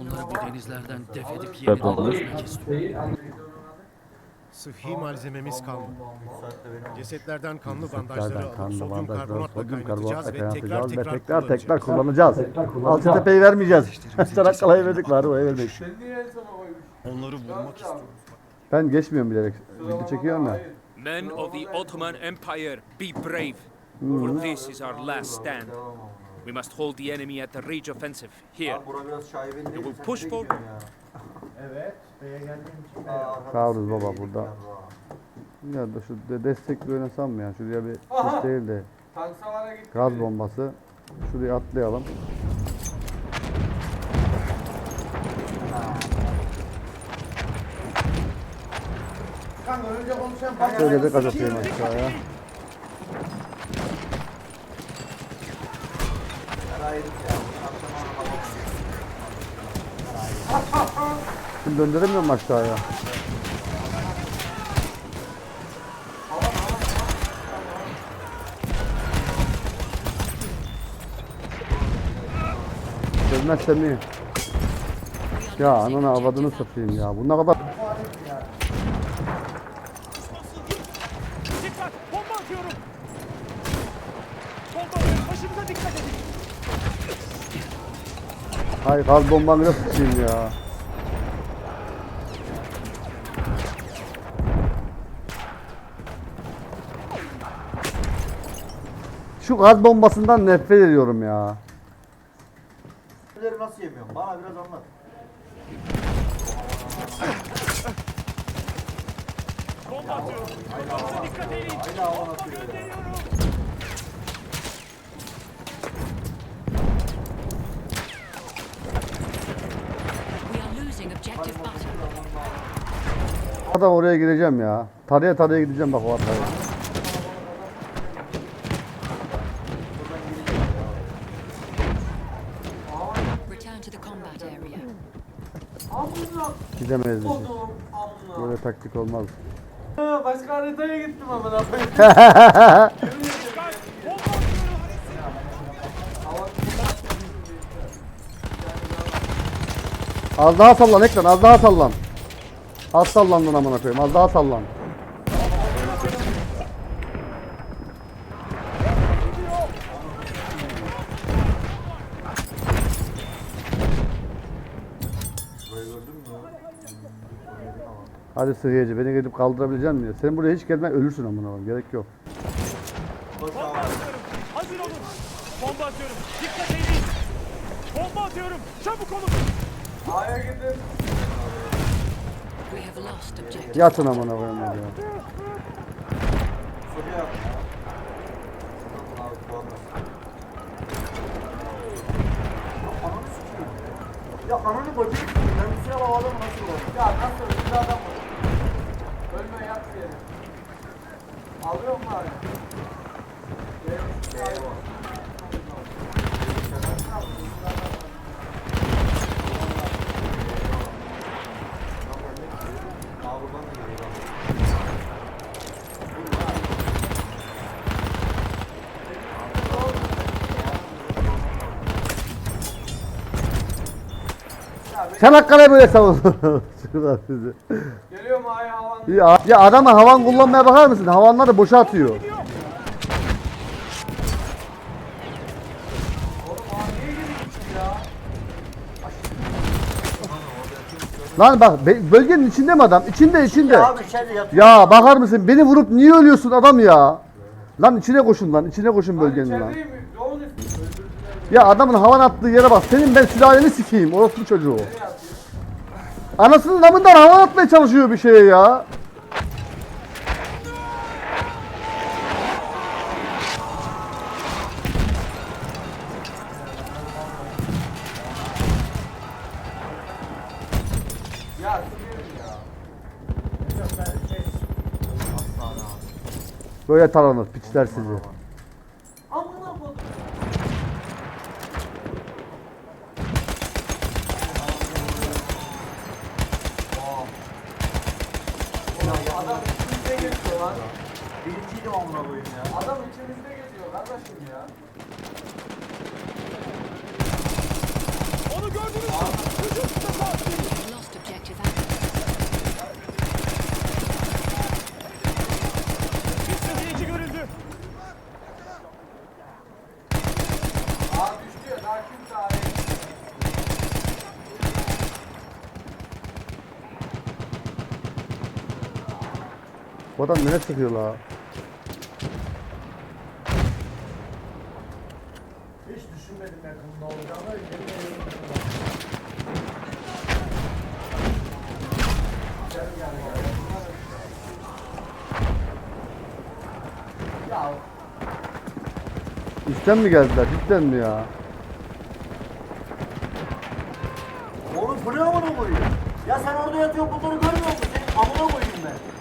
Onları bu denizlerden def edip yeniden olur. dönmek istiyorum. Şeyi, hani- Sıhhi malzememiz kalmadı. Cesetlerden kanlı bandajları Cesetlerden alıp kanlı sodyum bandajları karbonatla sodyum kaynatacağız karbonatla ve tekrar kaynatacağız ve tekrar tekrar tekrar kullanacağız. Altıtepe'yi vermeyeceğiz. Çanakkale'yi verdik var o verdik. Onları bulmak istiyoruz. Ben geçmiyorum bilerek. Video çekiyorum ya. Men of the Ottoman Empire, be brave, for this is our last stand. We must hold the enemy at the Ridge Offensive, here. Bura biraz şaibeli değil. will Sen push nereye forward. gidiyorsun ya? Evet, B'ye geldiğim için Aa, arkadaş Sağ olun baba, burada. Ya da şu de- destek bir oynasam mı ya? Şuraya bir Aha. değil de Tank savana gitti. gaz bombası. Şuraya atlayalım. Kanka önce konuşalım. Ben Şöyle de gaz atayım aşağıya. Şimdi döndüremiyor mu aşağıya? Dönmezsem iyi. Ya ananı avadını satayım ya. Bu ne kadar... Dikkat! Bomba atıyorum! Bomba! Başımıza dikkat edin! Hay gaz bombanı da sıçayım ya. Şu gaz bombasından nefret ediyorum ya. Nasıl yemiyorum? Bana biraz anlat. Bomba atıyorum! Dikkat edin! Hala hava Adam oraya gideceğim ya. Taraya taraya gideceğim bak o biz. kodum amına. Böyle taktik olmaz. Başka haritaya gittim amına koyayım. Az daha sallan ekran az daha sallan. Az sallandın amına koyayım az daha sallan. Hadi Sıhhiyeci beni gelip kaldırabilecek misin? Sen buraya hiç gelme ölürsün amına koyayım gerek yok. Bomba atıyorum! Hazır olun! Bomba atıyorum! Dikkat edin! Bomba atıyorum! Çabuk olun! A'ya gidin. Yatın amına koyayım hadi ya. Ya. Ananı sikeyim. Ben bu sıra havadan nasıl oldum? Ya nasıl bir adam var? Ölme yat bir yere. Alıyor mu abi? Aa Çanakkale böyle savun. Şurada sizi. Geliyor mu A'ya havan? Ya, ya adama havan kullanmaya bakar mısın? Havanları boşa atıyor. Oğlum ya? Lan bak be- bölgenin içinde mi adam? İçinde içinde. Ya abi içeride yatıyor. Ya bakar mısın? Beni vurup niye ölüyorsun adam ya? Lan içine koşun lan. içine koşun bölgenin lan. İçerideyim? Ya adamın havan attığı yere bak. Senin ben sülaleni sikeyim. Orospu çocuğu. Anasının namından havan atmaya çalışıyor bir şeye ya. Böyle taranır piçler sizi. lan. Birinciydim amına koyayım ya. Adam içimizde geziyor kardeşim ya. Onu gördünüz mü? Hücum tasarrufu. Adam nereye sıkıyor la? Hiç düşünmedim yakında olacağını. Üstten mi geldiler? Cidden mi ya? Oğlum bu ne amına koyuyor? Ya sen orada yatıyorsun bunları görmüyor musun? Senin amına koyayım ben.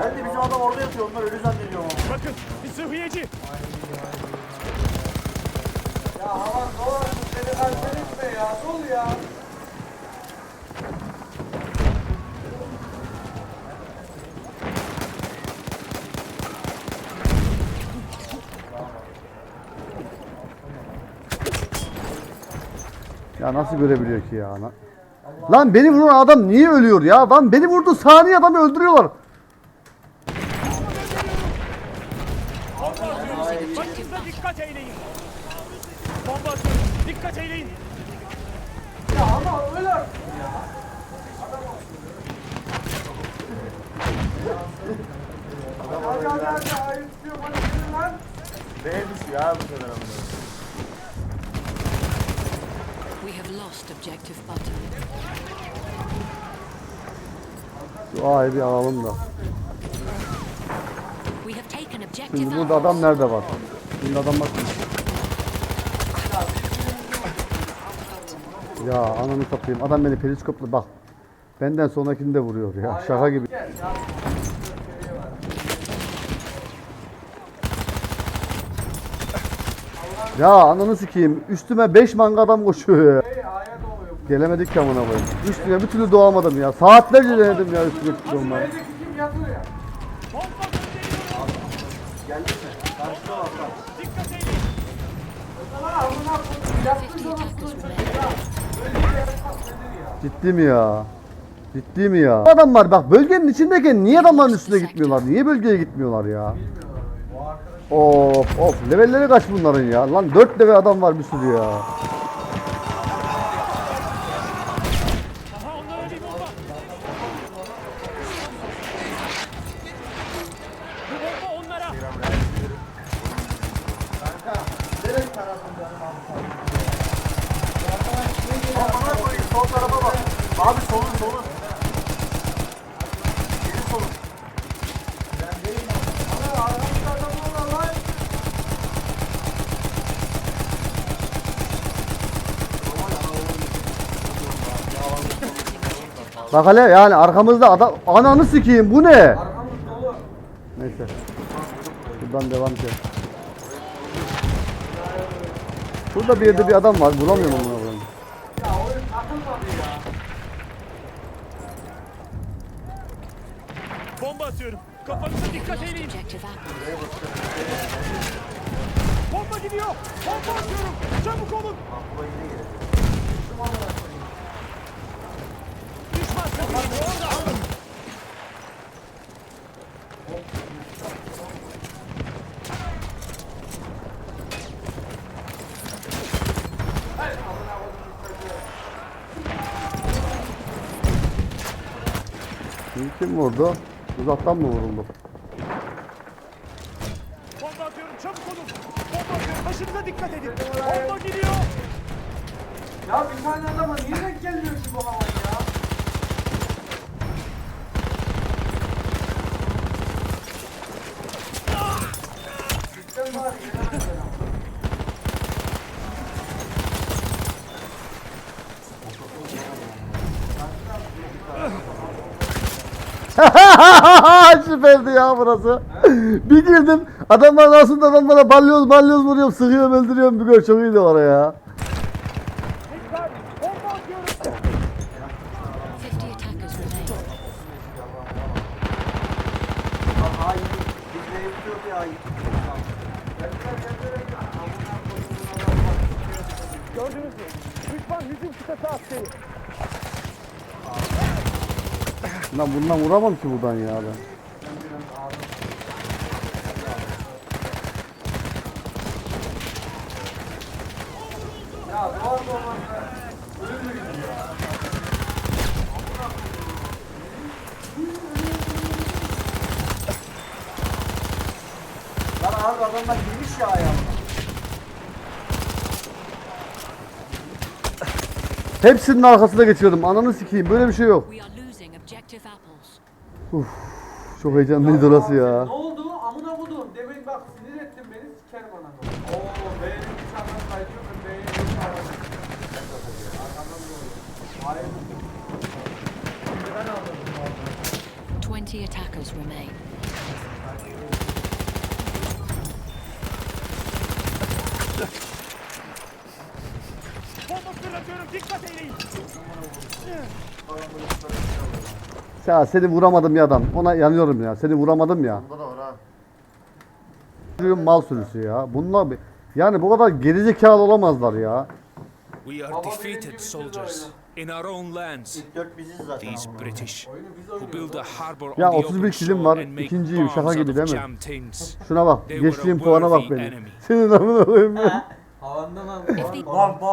Ben de bizim adam orada yatıyor onlar ölü zannediyorum ama. Bakın bir sıhhiyeci. ya aman dolaşın seni kalpten etme ya. Sol ya. Ya nasıl görebiliyor ki ya? Lan- Lan beni vuran adam niye ölüyor ya? Lan beni vurdu saniye adamı öldürüyorlar. Objective Butter. dikkat eyleyin. Bomba atıyorum. Dikkat eyleyin. Ya ama öyle ya. Adam Hadi hadi hadi. Hayır tutuyor. Hadi gelin lan. B'ye düşüyor ya bu sefer amına. We have lost objective butter. Şu A'yı bir alalım da. We have taken objective Şimdi burada apples. adam nerede var? Şimdi adam bak. Ya ananı satayım. Adam beni periskopla bak. Benden sonrakini de vuruyor ya. Şaka gibi. Gel ya. Ya ananı sikeyim. Üstüme 5 manga adam koşuyor ya. Gelemedik ki amına koyayım. Üstüne bir türlü doğamadım ya. Saatlerce denedim ya üstüne çıkıyorum ben. Evdeki kim yatıyor ya? Ulan amına koyayım. Yattı 50 sonra attackers tutuyor. remain. Ya. Böyle bir yatak nedir ya? Ciddi mi ya? Ciddi mi ya? Adamlar bak bölgenin içindeyken niye adamların üstüne gitmiyorlar? Niye bölgeye gitmiyorlar ya? Of of levelleri kaç bunların ya? Lan 4 level adam var bir sürü ya. Onlara. Direkt tarafından. Sol tarafa bak. Abi solun solun. Senin solun. Bak hele yani arkamızda adam ananı sikeyim bu ne? Neyse. Buradan devam edelim. Şurada bir yerde bir adam var. Bulamıyorum onu. bulamıyorum. Ya oyun takılmadı ya. Bomba atıyorum. Kafanıza dikkat apples. Bomba gidiyor. Bomba atıyorum. Çabuk olun. Düşman sıhhiyeci orada. Kim vurdu? Uzaktan mı vuruldu? Bomba atıyorum. Çabuk olun. Bomba atıyorum. Başınıza dikkat edin. Bomba gidiyor. Ya bir tane adama niye denk gelmiyor ki bu havan ya? Sistem var ya. Süperdi ya burası. bir girdim. Adamlar aslında adamlara balyoz balyoz vuruyorum. Sıkıyorum öldürüyorum. Bir gör çok iyiydi oraya. Dikkat. Bomba atıyorum. 50 attackers remain. Lan hain. Bir B'ye tutuyordu ya. Gördünüz mü? Düşman hücum. Lan bundan vuramam ki buradan ya ben. Lan abi adamlar girmiş ya ayağıma. Hepsinin arkasına geçiyordum. Ananı sikeyim. Böyle bir şey yok. We are losing objective apples. Uf, çok heyecanlıydı orası ya. Ne oldu? 20 attackers remain. Bomba fırlatıyorum. Dikkat eyleyin. Ya seni vuramadım ya adam. Ona yanıyorum ya. Seni vuramadım ya. Bunda da var ha. Çocuğun mal sürüsü ya. Bunlar yani bu kadar gerizekalı olamazlar ya. We are defeated soldiers in our own lands. İlk dört biziz zaten. These ama. British who build a harbor Ya on the 31 open kilim shore var. and make İkinciyim, şaka bombs gibi değil mi? jam tins. Şuna bak. They were a Geçtiğim puana bak worthy benim. enemy. Senin amına koyayım ya. Havandan al. Bam bam.